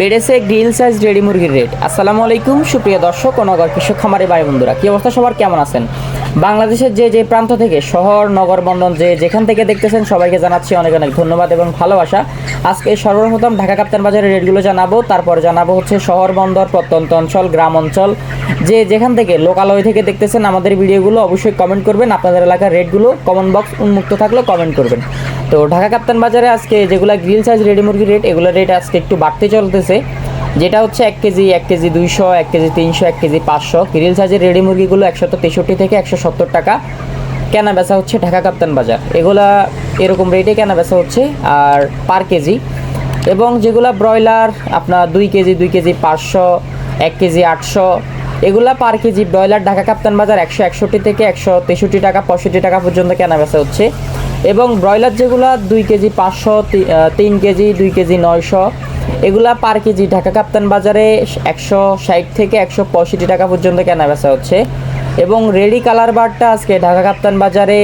বেড়েছে grill size ready মুরগির rate. আসসালামু আলাইকুম, সুপ্রিয় দর্শক ও নগর কৃষক খামারে ভাই বন্ধুরা কি অবস্থা সবার? কেমন আছেন? বাংলাদেশের যে যে প্রান্ত থেকে, শহর, নগর বন্দন যে যেখান থেকে দেখতেছেন, সবাইকে জানাচ্ছি অনেক অনেক ধন্যবাদ এবং ভালোবাসা। আজকে সর্বপ্রথম ঢাকা কাপ্তান বাজারের রেটগুলো জানাব, তারপর জানাব হচ্ছে শহর, বন্দর, প্রত্যন্ত অঞ্চল, গ্রাম অঞ্চল। যে যেখান থেকে লোকালয় থেকে দেখতেছেন আমাদের ভিডিওগুলো, অবশ্যই কমেন্ট করবেন, আপনাদের এলাকার রেটগুলো কমেন্ট বক্স উন্মুক্ত থাকলে কমেন্ট করবেন। তো ঢাকা কাপ্তান বাজারে আজকে যেগুলো গ্রিল সাইজ রেডি মুরগির রেট এগুলোর রেট আজকে একটু বাড়তে চলতেছে। যেটা হচ্ছে এক কেজি এক কেজি দুইশো, এক কেজি তিনশো, এক কেজি পাঁচশো। গ্রিল সাইজের রেডি মুরগিগুলো একশত তেষট্টি থেকে একশো সত্তর টাকা। কেনা বেচা হচ্ছে ঢাকা কাপ্তান বাজার। এগুলা এরকম রেটে কেনা বেচা হচ্ছে আর পার কেজি। এবং যেগুলা ব্রয়লার, আপনার দুই কেজি দুই কেজি পাঁচশো, এক কেজি আটশো, এগুলা per KG broiler Dhaka Kaptan Bazar একশো একষট্টি থেকে একশো তেষট্টি টাকা, পঁয়ষট্টি টাকা পর্যন্ত কেনা বেচা হচ্ছে। এবং ব্রয়লার যেগুলা দুই কেজি পাঁচশো তিন কেজি, দুই কেজি নয়শো এগুলা পার কেজি ঢাকা কাপ্তান বাজারে একশো ষাট থেকে একশো পঁয়ষট্টি টাকা পর্যন্ত কেনা বেচা হচ্ছে। এবং রেডি কালার বারটা আজকে ঢাকা কাপ্তান বাজারে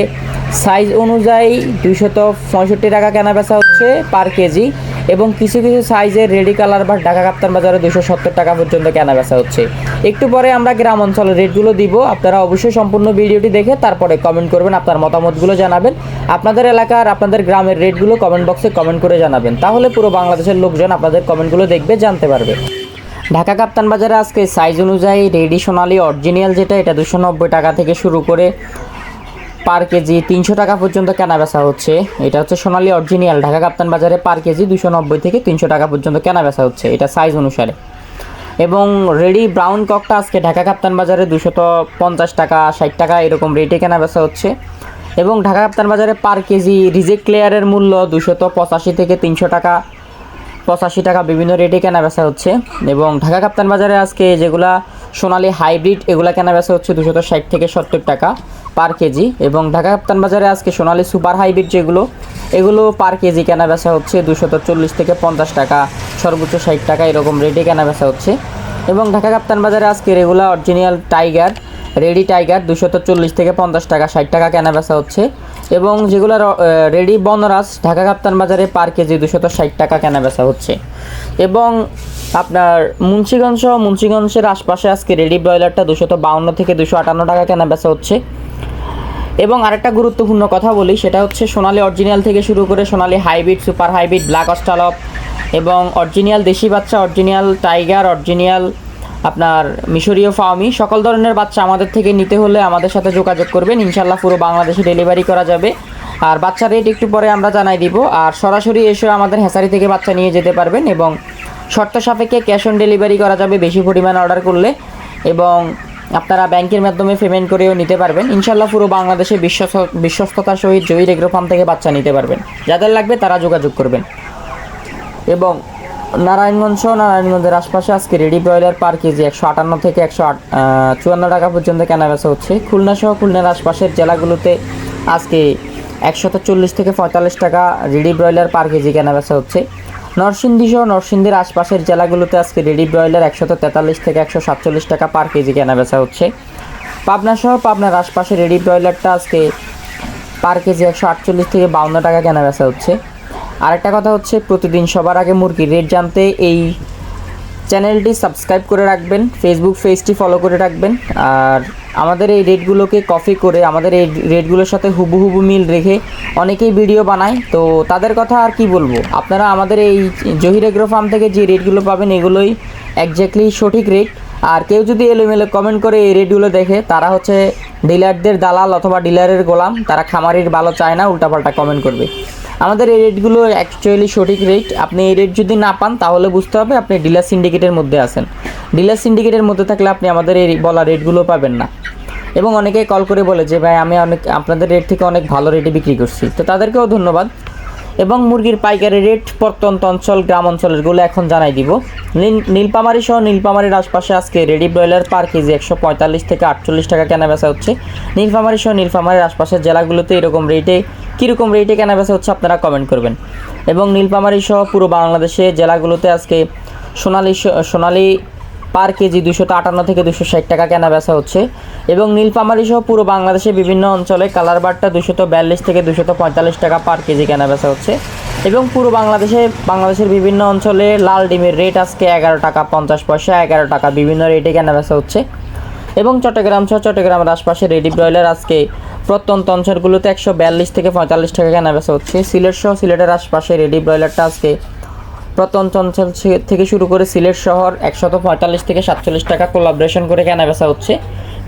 সাইজ অনুযায়ী দুইশত পঁয়ষট্টি টাকা কেনা বেচা হচ্ছে পার কেজি। এবং কিছু কিছু সাইজের রেডি কালার বা ঢাকা কাপ্তান বাজারে দুশো সত্তর টাকা পর্যন্ত কেনা বেচা হচ্ছে। একটু পরে আমরা গ্রাম অঞ্চলের রেটগুলো দিব। আপনারা অবশ্যই সম্পূর্ণ ভিডিওটি দেখে তারপরে কমেন্ট করবেন, আপনার মতামতগুলো জানাবেন। আপনাদের এলাকার, আপনাদের গ্রামের রেটগুলো কমেন্ট বক্সে কমেন্ট করে জানাবেন। তাহলে পুরো বাংলাদেশের লোকজন আপনাদের কমেন্টগুলো দেখবে, জানতে পারবে। ঢাকা কাপ্তান বাজারে আজকে সাইজ অনুযায়ী রেডি সোনালি অরিজিনাল যেটা, এটা দুশো নব্বই টাকা থেকে শুরু করে পার কেজি তিনশো টাকা পর্যন্ত কেনা বেচা হচ্ছে। এটা হচ্ছে সোনালি অরিজিনাল, ঢাকা কাপ্তান বাজারে পার কেজি দুশো নব্বই থেকে তিনশো টাকা পর্যন্ত কেনা বেচা হচ্ছে এটা সাইজ অনুসারে। এবং রেডি ব্রাউন ককটা আজকে ঢাকা কাপ্তান বাজারে দুশত পঞ্চাশ টাকা, ষাট টাকা এরকম রেটে কেনা বেচা হচ্ছে। এবং ঢাকা কাপ্তান বাজারে পার কেজি রিজেক্ট ক্লেয়ারের মূল্য দুশত পঁচাশি থেকে তিনশো টাকা, পঁচাশি টাকা বিভিন্ন রেটে কেনা বেচা হচ্ছে। এবং ঢাকা কাপ্তান বাজারে আজকে যেগুলা সোনালি হাইব্রিড এগুলা কেনা বেচা হচ্ছে দুশত ষাট থেকে সত্তর টাকা। পার কেজি এবং ঢাকা কাপ্তান বাজারে আজকে সোনালি সুপার হাইব্রিড যেগুলো, এগুলো পার কেজি কেনা বেচা হচ্ছে দুশত চল্লিশ থেকে পঞ্চাশ টাকা, সর্বোচ্চ ষাট টাকা এরকম রেটে কেনা বেচা হচ্ছে। এবং ঢাকা কাপ্তান বাজারে আজকে regular original tiger ready tiger দুশত চল্লিশ থেকে পঞ্চাশ টাকা, ষাট টাকা কেনা বেচা হচ্ছে। এবং যেগুলো রেডি বনরাজ ঢাকা কাপ্তান বাজারে পার কেজি দুশত ষাট টাকা কেনা বেচা হচ্ছে। এবং আপনার মুন্সিগঞ্জ সহ মুন্সিগঞ্জের আশপাশে আজকে রেডি ব্রয়লারটা দুশত বাউন্ন থেকে দুশো আটান্ন টাকা কেনা বেচা হচ্ছে। এবং আরেকটা গুরুত্বপূর্ণ কথা বলি, সেটা হচ্ছে সোনালি অরিজিনাল থেকে শুরু করে সোনালি hybrid super hybrid black Australorp এবং অরিজিনাল দেশি বাচ্চা অরিজিনাল টাইগার অরিজিনাল আপনার মিশরীয় ফার্মি সকল ধরনের বাচ্চা আমাদের থেকে নিতে হলে আমাদের সাথে যোগাযোগ করবেন। ইনশাল্লাহ পুরো বাংলাদেশে ডেলিভারি করা যাবে। আর বাচ্চা রেট একটু পরে আমরা জানাই দিব। আর সরাসরি এসে আমাদের হ্যাসারি থেকে বাচ্চা নিয়ে যেতে পারবেন এবং শর্ত সাপেক্ষে ক্যাশ অন ডেলিভারি করা যাবে বেশি পরিমাণ অর্ডার করলে এবং আপনারা ব্যাংকের মাধ্যমে পেমেন্ট করেও নিতে পারবেন। ইনশাল্লাহ পুরো বাংলাদেশে বিশ্বস্ত, বিশ্বস্ততার সহিত জয়ীর এগ্রো ফার্ম থেকে বাচ্চা নিতে পারবেন। যাদের লাগবে তারা যোগাযোগ করবেন। এবং নারায়ণগঞ্জ সহ নারায়ণগঞ্জের আশপাশে আজকে রেডি ব্রয়লার পার কেজি একশো আটান্ন থেকে একশো আট চুয়ান্ন টাকা পর্যন্ত কেনা বেচা হচ্ছে। খুলনা সহ খুলনার আশপাশের জেলাগুলোতে আজকে একশত চল্লিশ থেকে পঁয়তাল্লিশ টাকা রেডি ব্রয়লার পার কেজি কেনা বেচা হচ্ছে। নরসিংদী সহ নরসিংদীর আশপাশের জেলাগুলোতে আজকে রেডি ব্রয়লার একশত তেতাল্লিশ থেকে একশো সাতচল্লিশ টাকা পার কেজি কেনা বেচা হচ্ছে। পাবনা সহ পাবনার আশপাশে রেডি ব্রয়লারটা আজকে পার কেজি একশো আটচল্লিশ থেকে বাউন্ন টাকা কেনা বেচা হচ্ছে। আরেকটা কথা হচ্ছে, প্রতিদিন সবার আগে মুরগির রেট জানতে এই চ্যানেলটি সাবস্ক্রাইব করে রাখবেন ফেসবুক পেজটি ফলো করে রাখবেন, আর আমাদের এই রেটগুলোকে কপি করে আমাদের এই রেটগুলোর সাথে হুবহু মিল রেখে অনেকেই ভিডিও বানায়। তো তাদের কথা আর কি বলব? আপনারা আমাদের এই জহির এগ্রো ফার্ম থেকে যে রেটগুলো পাবেন, এগুলোই একজ্যাক্টলি সঠিক রেট আর কেউ যদি এলোমেলো কমেন্ট করে এই রেটগুলো দেখে, তারা হচ্ছে ডিলারদের দালাল অথবা ডিলারের গোলাম, তারা খামারির ভালো চায় না, উল্টাপাল্টা কমেন্ট করবে। আমাদের এই রেটগুলো অ্যাকচুয়ালি সঠিক রেট আপনি এই রেট যদি না পান, তাহলে বুঝতে হবে আপনি ডিলার সিন্ডিকেটের মধ্যে আছেন। ডিলার সিন্ডিকেটের মধ্যে থাকলে আপনি আমাদের এই বলা রেটগুলো পাবেন না। এবং অনেকে কল করে বলে যে, ভাই, আমি অনেক, আপনাদের রেট থেকে অনেক ভালো রেটে বিক্রি করছি। তো তাদেরকেও ধন্যবাদ। এবং মুরগির পাইকারি রেট প্রত্যন্ত অঞ্চল, গ্রাম অঞ্চলের অঞ্চলেরগুলো এখন জানাই দিব। নীল- নীলপামারি সহ নীলপামারির আশপাশে আজকে রেডি ব্রয়লার পার কেজি একশো পঁয়তাল্লিশ থেকে আটচল্লিশ টাকা কেনা বেচা হচ্ছে। নীলফামারি সহ নীলফামারির আশপাশের জেলাগুলোতে এরকম রেটে কীরকম রেটে কেনা বেচা হচ্ছে আপনারা কমেন্ট করবেন। এবং নীলপামারি সহ পুরো বাংলাদেশে জেলাগুলোতে আজকে সোনালি সোনালি পার কেজি দুশো আটান্ন থেকে দুশো ষাট টাকা কেনা বেচা হচ্ছে। এবং নীলফামারি সহ পুরো বাংলাদেশে বিভিন্ন অঞ্চলে কালার বারটা দুশত বিয়াল্লিশ থেকে দুশত পঁয়তাল্লিশ টাকা পার কেজি কেনা বেচা হচ্ছে। এবং পুরো বাংলাদেশে, বাংলাদেশের বিভিন্ন অঞ্চলে লাল ডিমের রেট আজকে এগারো টাকা পঞ্চাশ পয়সা, এগারো টাকা বিভিন্ন রেটে কেনা বেচা হচ্ছে। এবং চট্টগ্রাম সহ চট্টগ্রামের আশপাশে রেডি ব্রয়লার আজকে প্রত্যন্ত অঞ্চলগুলোতে একশো বিয়াল্লিশ থেকে পঁয়তাল্লিশ টাকা কেনা বেচা হচ্ছে। সিলেট সহ সিলেটের আশপাশে রেডি ব্রয়লারটা আজকে প্রত্যন্ত অঞ্চল থেকে শুরু করে সিলেট শহর একশত পঁয়তাল্লিশ থেকে সাতচল্লিশ টাকা কোলাবরেশন করে কেনা বেচা হচ্ছে।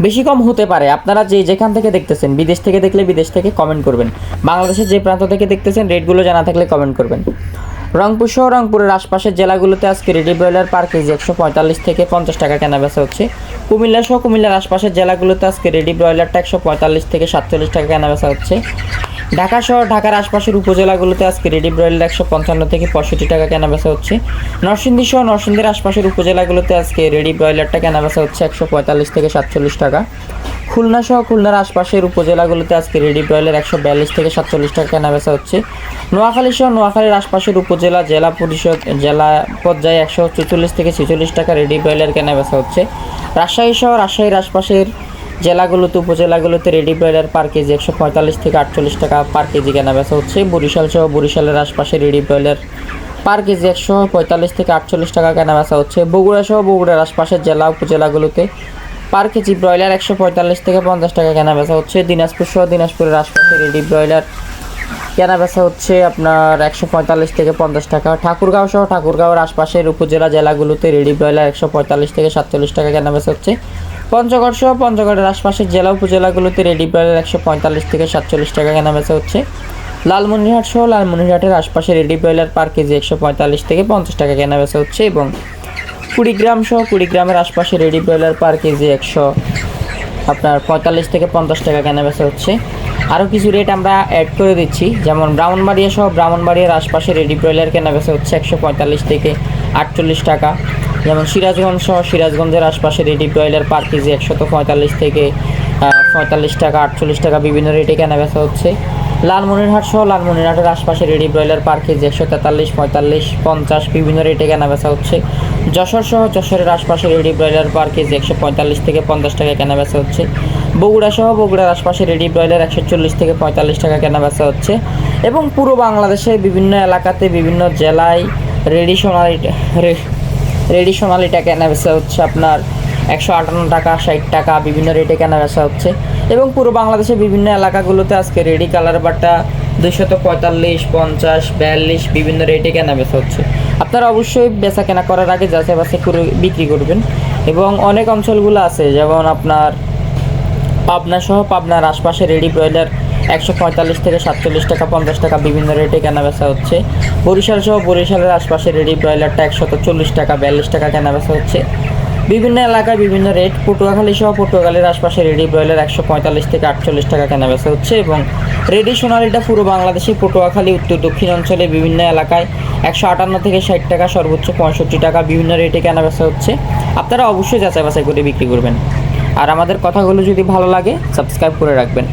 বেশি কম হতে পারে। আপনারা যে যেখান থেকে দেখতেছেন, বিদেশ থেকে দেখলে বিদেশ থেকে কমেন্ট করবেন। বাংলাদেশের যে প্রান্ত থেকে দেখতেছেন রেটগুলো জানা থাকলে কমেন্ট করবেন। রংপুর সহ রংপুরের আশপাশের জেলাগুলোতে আজকে রেডি ব্রয়লার পার কেজি একশো পঁয়তাল্লিশ থেকে পঞ্চাশ টাকা কেনা বেচা হচ্ছে। কুমিল্লা সহ কুমিল্লার আশপাশের জেলাগুলোতে আজকে রেডি ব্রয়লারটা একশো পঁয়তাল্লিশ থেকে সাতচল্লিশ টাকা কেনা বেচা হচ্ছে। ঢাকা শহর ঢাকার আশপাশের উপজেলাগুলোতে আজকে রেডি ব্রয়লার একশো পঞ্চান্ন থেকে পঁয়ষট্টি টাকা কেনা বেচা হচ্ছে। নরসিংদী সহ নরসিংদীর আশপাশের উপজেলাগুলোতে আজকে রেডি ব্রয়লারটা কেনা বেচা হচ্ছে একশো পঁয়তাল্লিশ থেকে সাতচল্লিশ টাকা। খুলনা সহ খুলনার আশপাশের উপজেলাগুলোতে আজকে রেডি ব্রয়লার একশো বিয়াল্লিশ থেকে সাতচল্লিশ টাকা কেনা বেচা হচ্ছে। নোয়াখালী সহ নোয়াখালীর আশপাশের উপজেলা, জেলা পরিষদ, জেলা পর্যায়ে একশো চুচল্লিশ থেকে ছেচল্লিশ টাকা রেডি ব্রয়লার কেনা বেচা হচ্ছে। রাজশাহী সহ রাজশাহীর আশপাশের জেলাগুলোতে, উপজেলাগুলোতে রেডি ব্রয়লার পার কেজি একশো পঁয়তাল্লিশ থেকে আটচল্লিশ টাকা পার কেজি কেনা বেচা হচ্ছে। বরিশাল সহ বরিশালের আশপাশে রেডি ব্রয়লার পার কেজি একশো পঁয়তাল্লিশ থেকে আটচল্লিশ টাকা কেনা বেচা হচ্ছে। বগুড়া সহ বগুড়ার আশপাশের জেলা, উপজেলাগুলোতে পার কেজি ব্রয়লার একশো পঁয়তাল্লিশ থেকে পঞ্চাশ টাকা কেনা বেচা হচ্ছে। দিনাজপুর সহ দিনাজপুরের আশপাশে রেডি ব্রয়লার। কেনা বেচা হচ্ছে আপনার একশো পঁয়তাল্লিশ থেকে পঞ্চাশ টাকা। ঠাকুরগাঁও সহ ঠাকুরগাঁওয়ের আশপাশের উপজেলা জেলাগুলোতে রেডি ব্রয়লার একশো পঁয়তাল্লিশ থেকে সাতচল্লিশ টাকা কেনা বেচা হচ্ছে। পঞ্চগড় সহ পঞ্চগড়ের আশপাশের জেলা উপজেলাগুলোতে রেডি ব্রয়লার একশো পঁয়তাল্লিশ থেকে সাতচল্লিশ টাকা কেনা বেচা হচ্ছে। লালমনিরহাট সহ লালমনিরহাটের আশপাশে রেডি ব্রয়লার পার কেজি একশো পঁয়তাল্লিশ থেকে পঞ্চাশ টাকা কেনা বেচা হচ্ছে এবং কুড়িগ্রাম সহ কুড়িগ্রামের আশপাশে রেডি ব্রয়লার পার কেজি একশো, আপনার পঁয়তাল্লিশ থেকে পঞ্চাশ টাকা কেনা বেচা হচ্ছে। আরও কিছু রেট আমরা অ্যাড করে দিচ্ছি, যেমন ব্রাহ্মণবাড়িয়া সহ ব্রাহ্মণবাড়িয়ার আশপাশে রেডি ব্রয়লার কেনা বেচা হচ্ছে একশো পঁয়তাল্লিশ থেকে আটচল্লিশ টাকা। যেমন সিরাজগঞ্জ সহ সিরাজগঞ্জের আশপাশে রেডি ব্রয়লার পার কেজি একশত পঁয়তাল্লিশ থেকে পঁয়তাল্লিশ টাকা, আটচল্লিশ টাকা বিভিন্ন রেটে কেনা বেচা হচ্ছে। লালমনিরহাট সহ লালমনিরহাটের আশপাশে রেডি ব্রয়লার পার কেজি একশো তেতাল্লিশ, পঁয়তাল্লিশ, পঞ্চাশ, বিভিন্ন রেটে কেনা বেচা হচ্ছে। যশোর সহ যশোরের আশপাশে রেডি ব্রয়লার পার কেজি একশো পঁয়তাল্লিশ থেকে পঞ্চাশ টাকা কেনা বেচা হচ্ছে। বগুড়া সহ বগুড়ার আশপাশে রেডি ব্রয়লার একশো চল্লিশ থেকে পঁয়তাল্লিশ টাকা কেনা বেচা হচ্ছে। এবং পুরো বাংলাদেশে বিভিন্ন এলাকাতে বিভিন্ন জেলায় রেডি সোনালি রেডি সোনালিটা কেনা বেচা হচ্ছে। আপনার একশো আটান্ন টাকা, ষাট টাকা, বিভিন্ন রেটে কেনা বেচা হচ্ছে। এবং পুরো বাংলাদেশের বিভিন্ন এলাকাগুলোতে আজকে রেডি কালার বারটা দুইশত পঁয়তাল্লিশ, পঞ্চাশ, বিয়াল্লিশ বিভিন্ন রেটে কেনা বেচা হচ্ছে। আপনারা অবশ্যই বেচা কেনা করার আগে যাচাই বাছাই করে বিক্রি করবেন এবং অনেক অঞ্চলগুলো আছে, যেমন আপনার পাবনা সহ পাবনার আশপাশে রেডি ব্রয়লার একশো পঁয়তাল্লিশ থেকে সাতচল্লিশ টাকা, পঞ্চাশ টাকা বিভিন্ন রেটে কেনা বেচা হচ্ছে। বরিশাল সহ বরিশালের আশপাশে রেডি ব্রয়লারটা একশত চল্লিশ টাকা, বিয়াল্লিশ টাকা কেনা বেচা হচ্ছে। বিভিন্ন এলাকায় বিভিন্ন রেট পটুয়াখালী সহ পটুয়াখালীর আশপাশে রেডি ব্রয়লার একশো পঁয়তাল্লিশ থেকে আটচল্লিশ টাকা কেনা বেচা হচ্ছে এবং রেডি সোনালিটা পুরো বাংলাদেশে পটুয়াখালী, উত্তর দক্ষিণ অঞ্চলে বিভিন্ন এলাকায় একশো আটান্ন থেকে ষাট টাকা, সর্বোচ্চ পঁয়ষট্টি টাকা বিভিন্ন রেটে কেনা বেচা হচ্ছে। আপনারা অবশ্যই যাচাই বাছাই করে বিক্রি করবেন। আর আমাদের কথাগুলো যদি ভালো লাগে, সাবস্ক্রাইব করে রাখবেন।